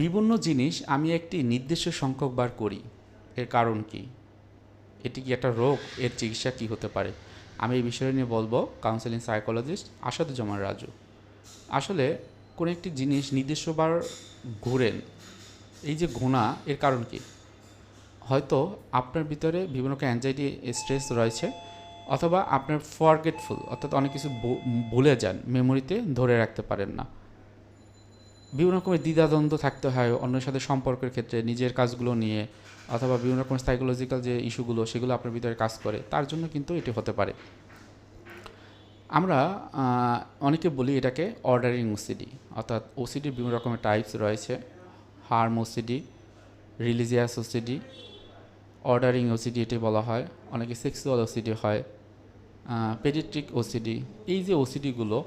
বিভিন্ন জিনিস আমি একটি নির্দিষ্ট সংখ্যক বার করি। এর কারণ কি? এটি কি একটা রোগ? এর চিকিৎসা কি হতে পারে? আমি এই বিষয় নিয়ে বলব কাউন্সেলিং সাইকোলজিস্ট আসাদুজ্জামান রাজু। আসলে কোনো একটি জিনিস নির্দিষ্টবার ঘোরেন, এই যে ঘোনা, এর কারণ কি? হয়তো আপনার ভিতরে বিভিন্ন অ্যাংজাইটি স্ট্রেস রয়েছে, অথবা আপনার ফরগেটফুল অর্থাৎ অনেক কিছু ভুলে যান মেমোরিতে ধরে রাখতে পারেন না। বিভিন্ন রকমের দ্বিধাদ্বন্দ্ব থাকতে হয় অন্যের সাথে সম্পর্কের ক্ষেত্রে, নিজের কাজগুলো নিয়ে অথবা বিভিন্ন রকম সাইকোলজিক্যাল যে ইস্যুগুলো, সেগুলো আপনার ভিতরে কাজ করে। তার জন্য কিন্তু এটি হতে পারে। আমরা অনেকে বলি এটাকে অর্ডারিং ওসিডি অর্থাৎ ওসিডির বিভিন্ন রকমের টাইপস রয়েছে। Harm OCD religious OCD ordering OCD এটি বলা হয়। অনেকে সেক্সুয়াল ওসিডি হয় পেডিট্রিক ওসিডি এই যে ওসিডিগুলো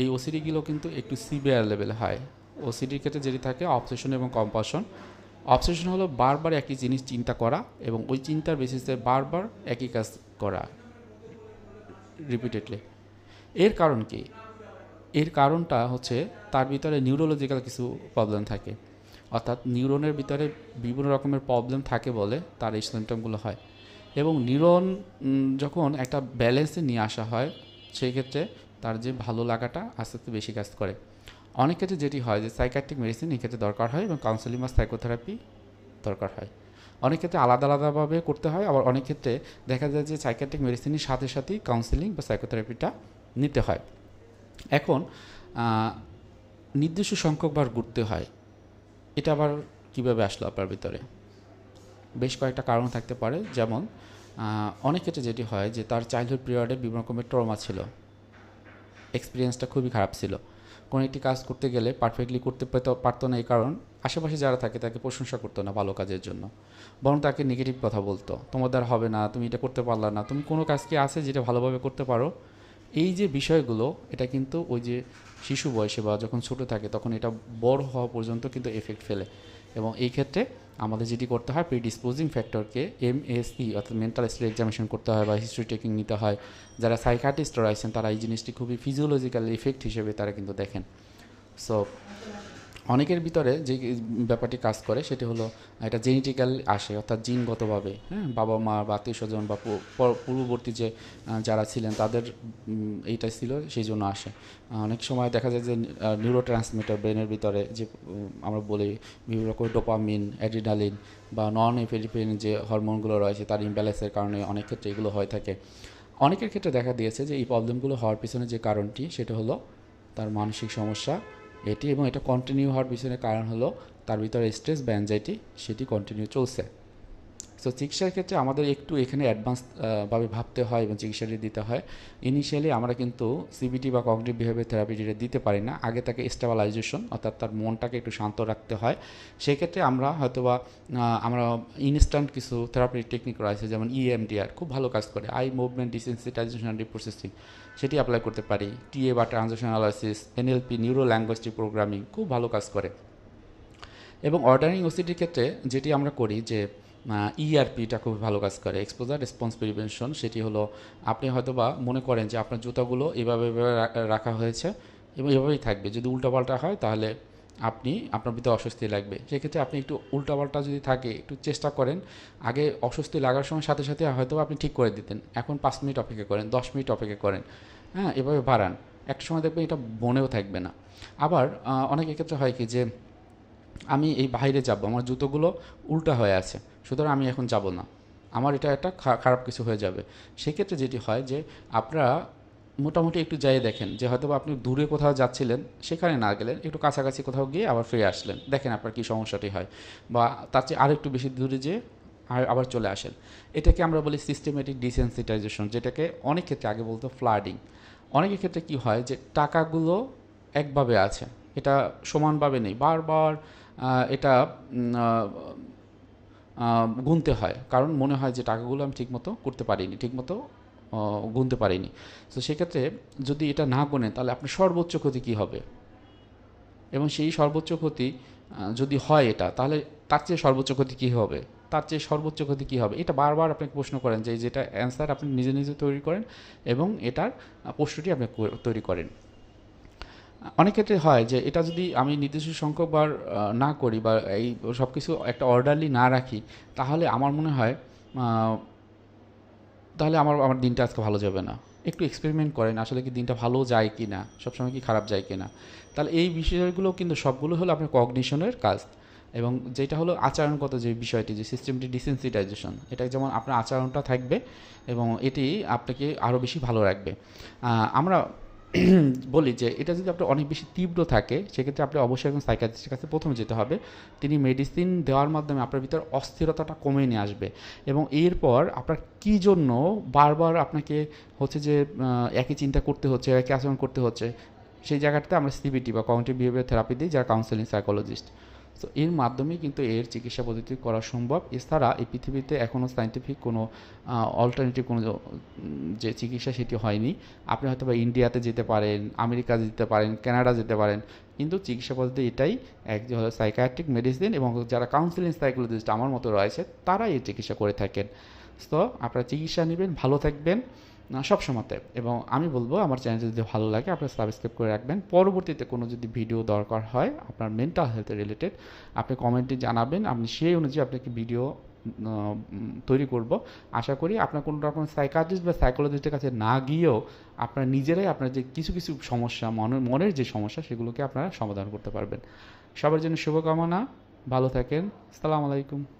এই ওসিডিগুলো কিন্তু একটু সিভিয়ার লেভেলে হয় ওসিডির ক্ষেত্রে যেটি থাকে অবসেশন এবং কম্পাশন অবসেশন হলো বারবার একই জিনিস চিন্তা করা এবং ওই চিন্তার বেসিসে বারবার একই কাজ করা। রিপিটেডলি এর কারণ কি? এর কারণটা হচ্ছে তার ভিতরে নিউরোলজিক্যাল কিছু প্রবলেম থাকে। অর্থাৎ নিউরনের ভিতরে বিভিন্ন রকমের প্রবলেম থাকে বলে তার এই সিমটমগুলো হয়। এবং নিউরন যখন একটা ব্যালেন্সে নিয়ে আসা হয়, সেই ক্ষেত্রে তার যে ভালো লাগাটা আস্তে আস্তে বেশি কাজ করে। অনেক ক্ষেত্রে যেটি হয় যে সাইকাট্রিক মেডিসিন এই ক্ষেত্রে দরকার হয় এবং কাউন্সেলিং বা সাইকোথেরাপি দরকার হয়। অনেক ক্ষেত্রে আলাদা আলাদাভাবে করতে হয়, আবার অনেক ক্ষেত্রে দেখা যায় যে সাইকাট্রিক মেডিসিনের সাথে সাথেই কাউন্সেলিং বা সাইকোথেরাপিটা নিতে হয়। এখন নির্দিষ্ট সংখ্যকবার ঘুরতে হয়। এটা আবার কীভাবে আসলো আপনার ভিতরে? বেশ কয়েকটা কারণ থাকতে পারে। যেমন অনেক ক্ষেত্রে যেটি হয় যে তার চাইল্ডহুড পিরিয়ডে বিভিন্ন রকমের ট্রমা ছিল। এক্সপিরিয়েন্সটা খুবই খারাপ ছিল। কোনো একটি কাজ করতে গেলে পারফেক্টলি করতে পারতো না এই কারণ আশেপাশে যারা থাকে তাকে প্রশংসা করতো না ভালো কাজের জন্য। বরং তাকে নেগেটিভ কথা বলতো। তোমার দ্বারা হবে না, তুমি এটা করতে পারলা না। তুমি কোনো কাজ কি আছে যেটা ভালোভাবে করতে পারো? এই যে বিষয়গুলো, এটা কিন্তু ওই যে শিশু বয়সে বা যখন ছোট থাকে, তখন এটা বড় হওয়া পর্যন্ত কিন্তু এফেক্ট ফেলে। এবং এই ক্ষেত্রে আমাদের যেটি করতে হয় প্রিডিসপোজিং ফ্যাক্টরকে এম এসই অর্থাৎ মেন্টাল স্টেট এক্সামিনেশন করতে হয় বা হিস্ট্রি টেকিং নিতে হয়। যারা সাইকাটিস্ট রয়েছেন, তারা এই জিনিসটি খুবই ফিজিওলজিক্যাল এফেক্ট হিসেবে তারা কিন্তু দেখেন। সো অনেকের ভিতরে যে ব্যাপারটি কাজ করে সেটি হলো এটা জেনেটিক্যাল আসে, অর্থাৎ জিনগতভাবে হ্যাঁ? বাবা মা বা আত্মীয় স্বজন বা পর- পূর্ববর্তী যে যারা ছিলেন তাদের এইটা ছিল, সেই জন্য আসে। অনেক সময় দেখা যায় যে নিউরো ট্রান্সমিটার ব্রেনের ভিতরে যে আমরা বলি বিভিন্ন রকম ডোপামিন অ্যাড্রিনালিন বা নন এফেরিফেরিন যে হরমোনগুলো রয়েছে তার ইমব্যালেন্সের কারণে অনেক ক্ষেত্রে এগুলো হয়ে থাকে। অনেকের ক্ষেত্রে দেখা দিয়েছে যে, এই প্রবলেমগুলো হওয়ার পিছনে যে কারণটি সেটা হলো তার মানসিক সমস্যা এটি এবং এটা কন্টিনিউ হওয়ার পিছনে কারণ হলো তার ভিতরে স্ট্রেস বা অ্যাংজাইটি সেটি কন্টিনিউ চলছে। সো চিকিৎসার ক্ষেত্রে আমাদের একটু এখানে অ্যাডভান্স ভাবে ভাবতে হয় এবং চিকিৎসাটি দিতে হয়। ইনিশিয়ালি আমরা কিন্তু সিবিটি বা কগনিটিভ বিহেভিয়ার থেরাপি যেটা দিতে পারি না। আগে তাকে স্টেবিলাইজেশন অর্থাৎ তার মনটাকে একটু শান্ত রাখতে হয়। সেক্ষেত্রে আমরা হয়তোবা আমরা ইনস্ট্যান্ট কিছু থেরাপি টেকনিক রয়েছে, যেমন E ইএমডিআর খুব ভালো কাজ করে। আই মুভমেন্ট ডিসেন্সিটাইজেশন রিপ্রোসেসিং সেটি অ্যাপ্লাই করতে পারি। টিএ বা ট্রানজেকশন অ্যানালাইসিস এনএলপি নিউরো ল্যাঙ্গুয়েজটি প্রোগ্রামিং খুব ভালো কাজ করে। এবং অর্ডারিং ওসিডির ক্ষেত্রে যেটি আমরা করি যে ইআরপিটা খুব ভালো কাজ করে এক্সপোজার রেসপন্স প্রিভেনশন সেটি হলো আপনি হয়তোবা মনে করেন যে আপনার জুতাগুলো এভাবে এভাবে রাখা হয়েছে এবং এভাবেই থাকবে। যদি উল্টাপাল্টা হয় তাহলে আপনি, আপনার ভিতরে অস্বস্তি লাগবে। সেক্ষেত্রে আপনি একটু উল্টাপাল্টা যদি থাকে, একটু চেষ্টা করেন, আগে অস্বস্তি লাগার সময় সাথে সাথে হয়তো আপনি ঠিক করে দিতেন। এখন পাঁচ মিনিট অপেক্ষা করেন, দশ মিনিট অপেক্ষা করেন হ্যাঁ এভাবে বাড়ান। একটা সময় দেখবেন এটা মনেও থাকবে না। আবার অনেক অনেকের ক্ষেত্রে হয় কি যে আমি এই বাইরে যাব, আমার জুতোগুলো উল্টা হয়ে আছে, সুতরাং আমি এখন যাব না। আমার এটা একটা খারাপ কিছু হয়ে যাবে। সেক্ষেত্রে যেটি হয় যে, আপনারা মোটামুটি একটু যাই দেখেন যে হয়তো আপনি দূরে কোথাও যাচ্ছিলেন, সেখানে না গেলেন, একটু কাছাকাছি কোথাও গিয়ে আবার ফিরে আসলেন। দেখেন আপনার কী সমস্যাটি হয়। বা তার চেয়ে আরেকটু বেশি দূরে যেয়ে আর আবার চলে আসেন। এটাকে আমরা বলি সিস্টেমেটিক ডিসেন্সিটাইজেশন যেটাকে অনেক ক্ষেত্রে আগে বলতো ফ্লাডিং অনেকের ক্ষেত্রে কি হয় যে, টাকাগুলো একভাবে আছে, এটা সমানভাবে নেই। বারবার এটা গুনতে হয়। কারণ মনে হয় যে টাকাগুলো আমি ঠিকমতো করতে পারিনি, ঠিকমতো গুনতে পারিনি। তো সেক্ষেত্রে যদি এটা না গোনে, তাহলে আপনার সর্বোচ্চ ক্ষতি কী হবে? এবং সেই সর্বোচ্চ ক্ষতি যদি হয় এটা, তাহলে তার চেয়ে সর্বোচ্চ ক্ষতি কী হবে? তার চেয়ে সর্বোচ্চ ক্ষতি কী হবে? এটা বারবার আপনাকে প্রশ্ন করেন যে যেটা অ্যান্সার আপনি নিজে নিজে তৈরি করেন এবং এটার প্রশ্নটি আপনি তৈরি করেন। অনেক ক্ষেত্রে হয় যে এটা যদি আমি নির্দিষ্ট সংখ্যকবার না করি বা এই সব কিছু একটা অর্ডারলি না রাখি, তাহলে আমার মনে হয় তাহলে আমার আমার দিনটা আজকে ভালো যাবে না। একটু এক্সপেরিমেন্ট করেন, আসলে কি দিনটা ভালো যায় কি না সবসময় কি খারাপ যায় কি না তাহলে এই বিষয়গুলো কিন্তু সবগুলো হলো আপনার কগনিশনের কাজ। এবং যেটা হলো আচরণগত যে বিষয়টি, যে সিস্টেমটি ডিসেন্সিটাইজেশন এটা যেমন আপনার আচরণটা থাকবে এবং এটি আপনাকে আরও বেশি ভালো রাখবে। আমরা বলি যে, এটা যদি আপনার অনেক বেশি তীব্র থাকে, সেক্ষেত্রে আপনি অবশ্যই একজন সাইকাট্রিস্টের কাছে প্রথমে যেতে হবে। তিনি মেডিসিন দেওয়ার মাধ্যমে আপনার ভিতর অস্থিরতাটা কমে নিয়ে আসবে। এবং এরপর আপনার কী জন্য বারবার আপনাকে হচ্ছে যে একই চিন্তা করতে হচ্ছে, একই আচরণ করতে হচ্ছে, সেই জায়গাটাতে আমরা সিবিটি বা কমিউনিটি বিহেভিয়ার থেরাপি দিই, যারা কাউন্সেলিং সাইকোলজিস্ট তো এর মাধ্যমে কিন্তু এর চিকিৎসা পদ্ধতি করা সম্ভব। এছাড়া এই পৃথিবীতে এখনও সাইন্টিফিক কোনো অল্টারনেটিভ কোনো যে চিকিৎসা সেটি হয়নি। আপনি হয়তো বা ইন্ডিয়াতে যেতে পারেন আমেরিকা যেতে পারেন, কানাডা যেতে পারেন। কিন্তু চিকিৎসা পদ্ধতি এটাই এক যে হলো সাইকায়াট্রিক মেডিসিন এবং যারা কাউন্সিলিং সাইকোলজিস্ট আমার মতো রয়েছে তারা এই চিকিৎসা করে থাকেন। তো আপনারা চিকিৎসা নেবেন, ভালো থাকবেন। সব সময়তে এবং আমি বলব, আমার চ্যানেল যদি ভালো লাগে, আপনারা সাবস্ক্রাইব করে রাখবেন। পরবর্তীতে কোনো যদি ভিডিও দরকার হয়, আপনার মেন্টাল হেলথ রিলেটেড আপনি কমেন্টে জানাবেন। আপনি সেই অনুযায়ী আপনাকে ভিডিও তৈরি করব। আশা করি আপনার কোনো রকম সাইকাট্রিস্ট বা সাইকোলজিস্টের কাছে না গিয়েও আপনারা নিজেরাই আপনার যে কিছু কিছু সমস্যা মনের মনের যে সমস্যা, সেগুলোকে আপনারা সমাধান করতে পারবেন। সবার জন্য শুভকামনা। ভালো থাকেন। আসসালামু আলাইকুম।